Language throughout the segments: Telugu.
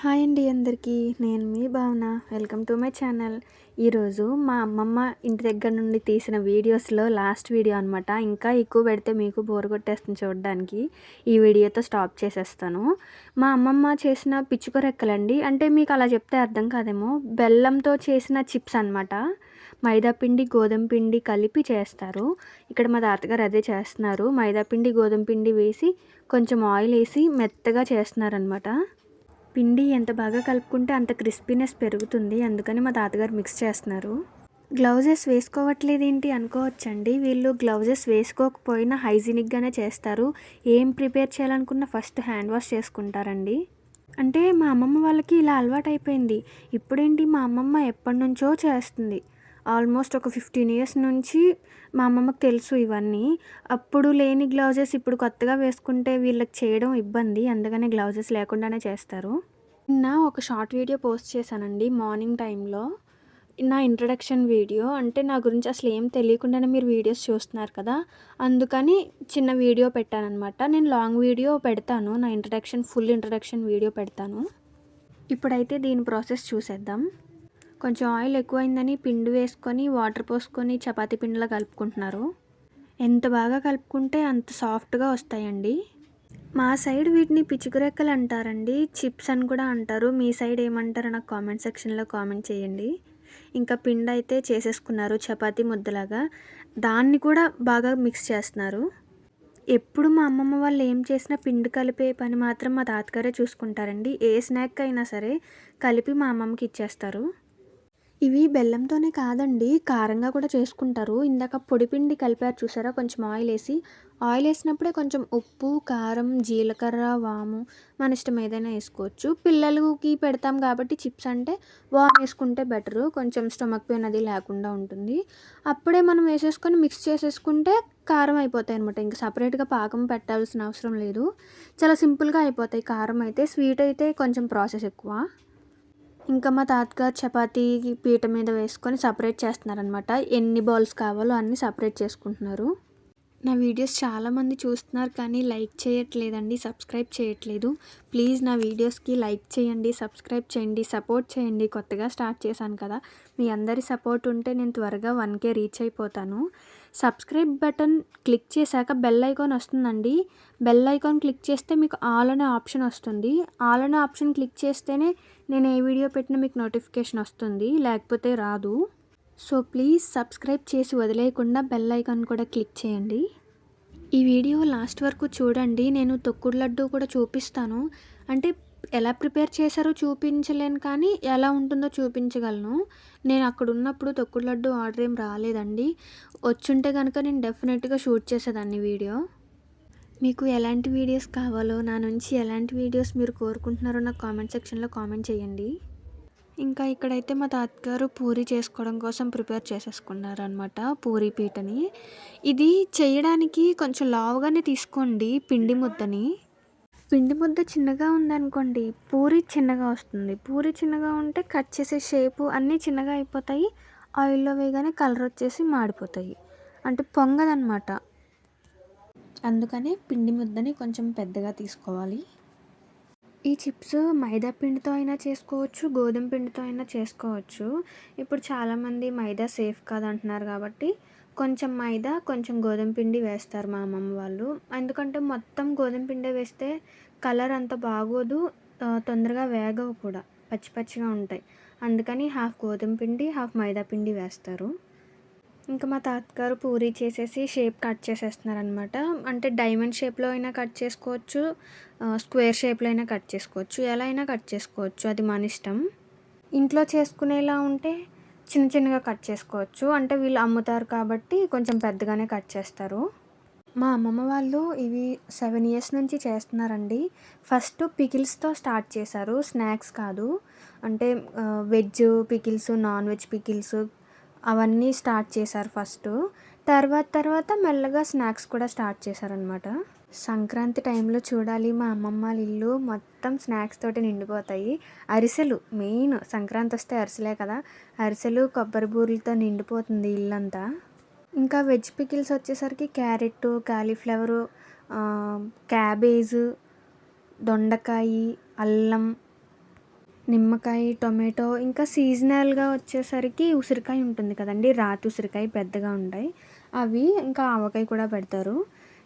హాయ్ అండి అందరికీ నేను మీ Bhavana. Welcome to my channel. ఈరోజు మా అమ్మమ్మ ఇంటి దగ్గర నుండి తీసిన వీడియోస్లో లాస్ట్ వీడియో అనమాట ఇంకా ఎక్కువ పెడితే మీకు బోర్ కొట్టేస్తుంది చూడడానికి. ఈ వీడియోతో స్టాప్ చేసేస్తాను. మా అమ్మమ్మ చేసిన పిచ్చుకొరెక్కలండి అంటే మీకు అలా చెప్తే అర్థం కాదేమో. బెల్లంతో చేసిన చిప్స్ అనమాట మైదా పిండి గోధుమ పిండి కలిపి చేస్తారు. ఇక్కడ మా తాతగారు అదే చేస్తున్నారు. మైదా పిండి గోధుమ పిండి వేసి కొంచెం ఆయిల్ వేసి మెత్తగా చేస్తున్నారనమాట పిండి ఎంత బాగా కలుపుకుంటే అంత క్రిస్పీనెస్ పెరుగుతుంది. అందుకని మా తాతగారు మిక్స్ చేస్తున్నారు. గ్లౌజెస్ వేసుకోవట్లేదు ఏంటి అనుకోవచ్చండి. వీళ్ళు గ్లౌజెస్ వేసుకోకపోయినా హైజీనిక్గానే చేస్తారు. ఏం ప్రిపేర్ చేయాలనుకున్న ఫస్ట్ హ్యాండ్ వాష్ చేసుకుంటారండి. అంటే మా అమ్మమ్మ వాళ్ళకి ఇలా అలవాటు అయిపోయింది ఇప్పుడేంటి మా అమ్మమ్మ ఎప్పటి నుంచో చేస్తుంది. ఆల్మోస్ట్ ఒక ఫిఫ్టీన్ ఇయర్స్ నుంచి మా అమ్మమ్మకి తెలుసు ఇవన్నీ. అప్పుడు లేని గ్లౌజెస్ ఇప్పుడు కొత్తగా వేసుకుంటే వీళ్ళకి చేయడం ఇబ్బంది. అందుకనే గ్లౌజెస్ లేకుండానే చేస్తారు. నిన్న ఒక షార్ట్ వీడియో పోస్ట్ చేశానండి మార్నింగ్ టైంలో. నా ఇంట్రడక్షన్ వీడియో. అంటే నా గురించి అసలు ఏం తెలియకుండానే మీరు వీడియోస్ చూస్తున్నారు కదా. అందుకని చిన్న వీడియో పెట్టానమాట నేను లాంగ్ వీడియో పెడతాను. నా ఇంట్రడక్షన్ ఫుల్ ఇంట్రడక్షన్ వీడియో పెడతాను. ఇప్పుడైతే దీని ప్రాసెస్ చూసేద్దాం. కొంచెం ఆయిల్ ఎక్కువైందని పిండి వేసుకొని వాటర్ పోసుకొని చపాతి పిండిలా కలుపుకుంటున్నారు. ఎంత బాగా కలుపుకుంటే అంత సాఫ్ట్గా వస్తాయండి. మా సైడ్ వీటిని పిచ్చుకురెక్కలు అంటారండి. చిప్స్ అని కూడా అంటారు. మీ సైడ్ ఏమంటారో నాకు కామెంట్ సెక్షన్లో కామెంట్ చేయండి. ఇంకా పిండి అయితే చేసేసుకున్నారు చపాతీ ముద్దలాగా. దాన్ని కూడా బాగా మిక్స్ చేస్తున్నారు. ఎప్పుడు మా అమ్మమ్మ వాళ్ళు ఏం చేసినా పిండి కలిపే పని మాత్రం మా తాతగారే చూసుకుంటారండి. ఏ స్నాక్ అయినా సరే కలిపి మా అమ్మమ్మకి ఇచ్చేస్తారు. ఇవి బెల్లంతోనే కాదండి కారంగా కూడా చేసుకుంటారు. ఇందాక పొడిపిండి కలిపారు చూసారా? కొంచెం ఆయిల్ వేసి. ఆయిల్ వేసినప్పుడే కొంచెం ఉప్పు కారం జీలకర్ర వాము మన ఇష్టం ఏదైనా వేసుకోవచ్చు. పిల్లలకి పెడతాం కాబట్టి చిప్స్ అంటే వామ్ వేసుకుంటే బెటరు. కొంచెం స్టమక్ పెయిన్ అది లేకుండా ఉంటుంది. అప్పుడే మనం వేసేసుకొని మిక్స్ చేసేసుకుంటే కారం అయిపోతాయి అనమాట ఇంకా సపరేట్గా పాకం పెట్టాల్సిన అవసరం లేదు. చాలా సింపుల్గా అయిపోతాయి. కారం అయితే స్వీట్ అయితే కొంచెం ప్రాసెస్ ఎక్కువ. ఇంకా మా తాతగారు చపాతీ పీట మీద వేసుకొని సపరేట్ చేస్తున్నారనమాట ఎన్ని బాల్స్ కావాలో అన్ని సపరేట్ చేసుకుంటున్నారు. నా వీడియోస్ చాలామంది చూస్తున్నారు కానీ లైక్ చేయట్లేదండి సబ్స్క్రైబ్ చేయట్లేదు. ప్లీజ్ నా వీడియోస్కి లైక్ చేయండి సబ్స్క్రైబ్ చేయండి సపోర్ట్ చేయండి. కొత్తగా స్టార్ట్ చేశాను కదా. మీ అందరి సపోర్ట్ ఉంటే నేను త్వరగా వన్కే రీచ్ అయిపోతాను. సబ్స్క్రైబ్ బటన్ క్లిక్ చేశాక బెల్ ఐకాన్ వస్తుందండి. బెల్ ఐకాన్ క్లిక్ చేస్తే మీకు ఆల్ అనే ఆప్షన్ వస్తుంది. ఆల్ అనే ఆప్షన్ క్లిక్ చేస్తేనే నేను ఏ వీడియో పెట్టినా మీకు నోటిఫికేషన్ వస్తుంది. లేకపోతే రాదు. సో ప్లీజ్ సబ్స్క్రైబ్ చేసి వదిలేయకుండా బెల్ ఐకాన్ కూడా క్లిక్ చేయండి. ఈ వీడియో లాస్ట్ వరకు చూడండి. నేను తొక్కుడు లడ్డు కూడా చూపిస్తాను. అంటే ఎలా ప్రిపేర్ చేశారో చూపించలేను కానీ ఎలా ఉంటుందో చూపించగలను. నేను అక్కడ ఉన్నప్పుడు తొక్కుడు లడ్డు ఆర్డర్ ఏం రాలేదండి. వచ్చుంటే కనుక నేను డెఫినెట్గా షూట్ చేసేదాన్ని వీడియో. మీకు ఎలాంటి వీడియోస్ కావాలో నా నుంచి ఎలాంటి వీడియోస్ మీరు కోరుకుంటున్నారో నాకు కామెంట్ సెక్షన్లో కామెంట్ చేయండి. ఇంకా ఇక్కడైతే మా తాతగారు పూరి చేసుకోవడం కోసం ప్రిపేర్ చేసేసుకున్నారు అనమాట పూరి పీటని. ఇది చేయడానికి కొంచెం లావుగానే తీసుకోండి పిండి ముద్దని. పిండి ముద్ద చిన్నగా ఉందనుకోండి పూరి చిన్నగా వస్తుంది. పూరి చిన్నగా ఉంటే కట్ చేసే షేపు అన్నీ చిన్నగా అయిపోతాయి ఆయిల్లో వేయగానే కలర్ వచ్చేసి మాడిపోతాయి. అంటే పొంగదనమాట అందుకనే పిండి ముద్దని కొంచెం పెద్దగా తీసుకోవాలి. ఈ చిప్స్ మైదా పిండితో అయినా చేసుకోవచ్చు గోధుమ పిండితో అయినా చేసుకోవచ్చు. ఇప్పుడు చాలామంది మైదా సేఫ్ కాదంటున్నారు కాబట్టి కొంచెం మైదా కొంచెం గోధుమ పిండి వేస్తారు మా అమ్మమ్మ వాళ్ళు. ఎందుకంటే మొత్తం గోధుమ పిండి వేస్తే కలర్ అంత బాగోదు తొందరగా వేగవు కూడా పచ్చి పచ్చిగా ఉంటాయి. అందుకని హాఫ్ గోధుమ పిండి హాఫ్ మైదా పిండి వేస్తారు. ఇంకా మా తాతగారు పూరి చేసేసి షేప్ కట్ చేసేస్తున్నారనమాట అంటే డైమండ్ షేప్లో అయినా కట్ చేసుకోవచ్చు స్క్వేర్ షేప్లో అయినా కట్ చేసుకోవచ్చు ఎలా అయినా కట్ చేసుకోవచ్చు అది మన ఇష్టం. ఇంట్లో చేసుకునేలా ఉంటే చిన్న చిన్నగా కట్ చేసుకోవచ్చు. అంటే వీళ్ళు అమ్ముతారు కాబట్టి కొంచెం పెద్దగానే కట్ చేస్తారు. మా అమ్మమ్మ వాళ్ళు ఇవి సెవెన్ ఇయర్స్ నుంచి చేస్తున్నారండి. ఫస్ట్ పికిల్స్తో స్టార్ట్ చేశారు స్నాక్స్ కాదు. అంటే veg pickles non veg pickles అవన్నీ స్టార్ట్ చేశారు ఫస్ట్. తర్వాత తర్వాత మెల్లగా స్నాక్స్ కూడా స్టార్ట్ చేశారనమాట సంక్రాంతి టైంలో చూడాలి మా అమ్మమ్మ వాళ్ళ ఇల్లు మొత్తం స్నాక్స్ తోటి నిండిపోతాయి. అరిసెలు మెయిన్ సంక్రాంతి వస్తే అరిసెలే కదా. అరిసెలు కొబ్బరి బూరెలతో నిండిపోతుంది ఇల్లంతా. ఇంకా వెజ్ పికిల్స్ వచ్చేసరికి క్యారెట్ కాలీఫ్లవరు క్యాబేజ్ దొండకాయ అల్లం నిమ్మకాయ టొమాటో ఇంకా సీజనల్గా వచ్చేసరికి ఉసిరికాయ ఉంటుంది కదండి. రాతి ఉసిరికాయ పెద్దగా ఉంటాయి. అవి ఇంకా ఆవకాయ కూడా పెడతారు.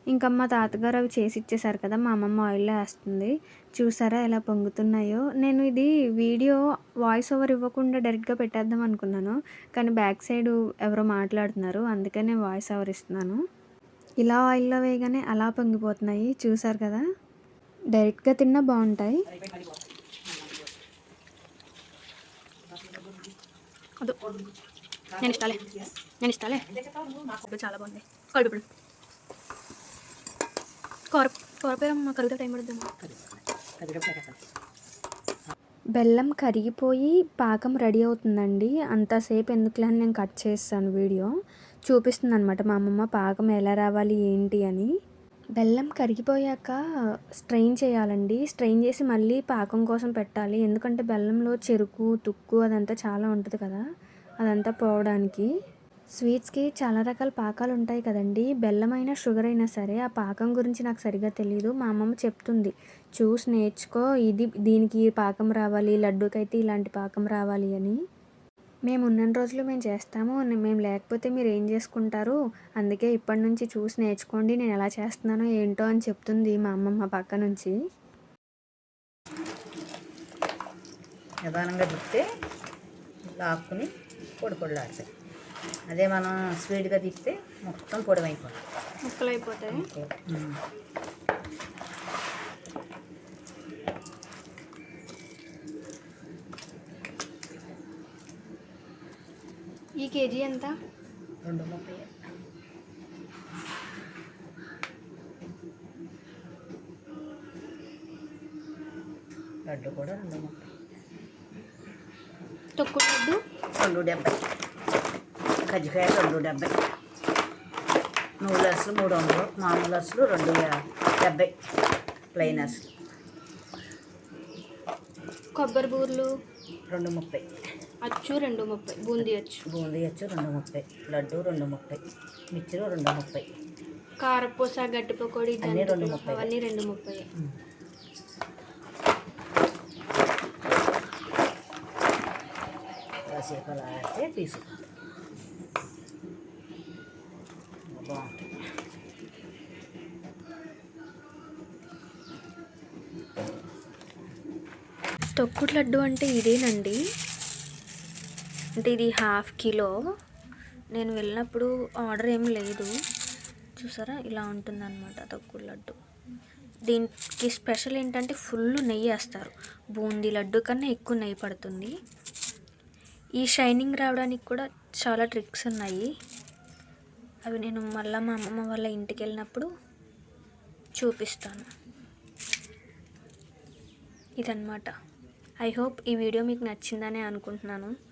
ఇంకా మా తాతగారు అవి చేసి ఇచ్చేసారు కదా మా అమ్మమ్మ ఆయిల్లో వేస్తుంది. చూసారా ఎలా పొంగుతున్నాయో. నేను ఇది వీడియో వాయిస్ ఓవర్ ఇవ్వకుండా డైరెక్ట్గా పెట్టేద్దాం అనుకున్నాను. కానీ బ్యాక్ సైడ్ ఎవరో మాట్లాడుతున్నారు. అందుకనే వాయిస్ ఓవర్ ఇస్తున్నాను. ఇలా ఆయిల్లో వేయగానే అలా పొంగిపోతున్నాయి. చూసారు కదా? డైరెక్ట్గా తిన్నా బాగుంటాయి. వద్దు. నేను ఇష్టాలే నేను ఇష్టాలే చాలా బాగుంది. కడుపుడు కూర కూర పేరు కరుగుతా టైం పడుతుంది బెల్లం కరిగిపోయి పాకం రెడీ అవుతుందండి. అంతసేపు ఎందుకులని నేను కట్ చేస్తాను వీడియో. చూపిస్తుంది అనమాట మా అమ్మమ్మ పాకం ఎలా రావాలి ఏంటి అని. బెల్లం కరిగిపోయాక స్ట్రెయిన్ చేయాలండి. స్ట్రెయిన్ చేసి మళ్ళీ పాకం కోసం పెట్టాలి. ఎందుకంటే బెల్లంలో చెరుకు తుక్కు అదంతా చాలా ఉంటుంది కదా. అదంతా పోవడానికి. స్వీట్స్కి చాలా రకాల పాకాలు ఉంటాయి కదండి. బెల్లం అయినా షుగర్ అయినా సరే ఆ పాకం గురించి నాకు సరిగా తెలియదు మా అమ్మమ్మ చెప్తుంది చూసి నేర్చుకో. ఇది దీనికి పాకం రావాలి లడ్డూకైతే ఇలాంటి పాకం రావాలి అని. మేము ఉన్న రోజులు మేము చేస్తాము మేము లేకపోతే మీరు ఏం చేసుకుంటారు? అందుకే ఇప్పటి నుంచి చూసి నేర్చుకోండి నేను ఎలా చేస్తున్నానో ఏంటో అని చెప్తుంది మా అమ్మమ్మ పక్క నుంచి. నిదానంగా తిప్పితే లాక్కుని పొడి పొడిలాడతాయి అదే మనం స్పీడ్గా తిప్పితే మొత్తం పొడవైపోతుంది ముక్కలు. ఈ కేజీ ఎంత? రెండు. ముప్పై లడ్డు కూడా రెండు ముప్పై. తొక్కు లడ్డు? రెండు డెబ్బై. కజ్జికాయ రెండు డెబ్బై. నువ్వుల అసలు మూడు వందలు. మామూలు అసలు రెండు డెబ్బై. ప్లెయిన్ అసలు. కొబ్బరి బూర్లు? రెండు ముప్పై. అచ్చు రెండు ముప్పై బూందీ అచ్చు. బూందీ అచ్చు రెండు ముప్పై లడ్డు రెండు ముప్పై మిక్చరు రెండు ముప్పై. కారపూస గట్టి పకోడీ అన్నీ రెండు ముప్పై. అవన్నీ రెండు ముప్పై. కాసేపు అలా ఆడితే తీసుకుంటాం బాగుంటుంది తొక్కుడు లడ్డు అంటే ఇదేనండి. అంటే ఇది హాఫ్ కిలో. నేను వెళ్ళినప్పుడు ఆర్డర్ ఏం లేదు. చూసారా? ఇలా ఉంటుందన్నమాట తక్కువ లడ్డు. దీనికి స్పెషల్ ఏంటంటే ఫుల్ నెయ్యి వేస్తారు. బూందీ లడ్డు కన్నా ఎక్కువ నెయ్యి పడుతుంది. ఈ షైనింగ్ రావడానికి కూడా చాలా ట్రిక్స్ ఉన్నాయి. అవి నేను మళ్ళీ మా అమ్మమ్మ వాళ్ళ ఇంటికి వెళ్ళినప్పుడు చూపిస్తాను. ఇదన్నమాట. ఐ హోప్ ఈ వీడియో మీకు నచ్చిందని అనుకుంటున్నాను.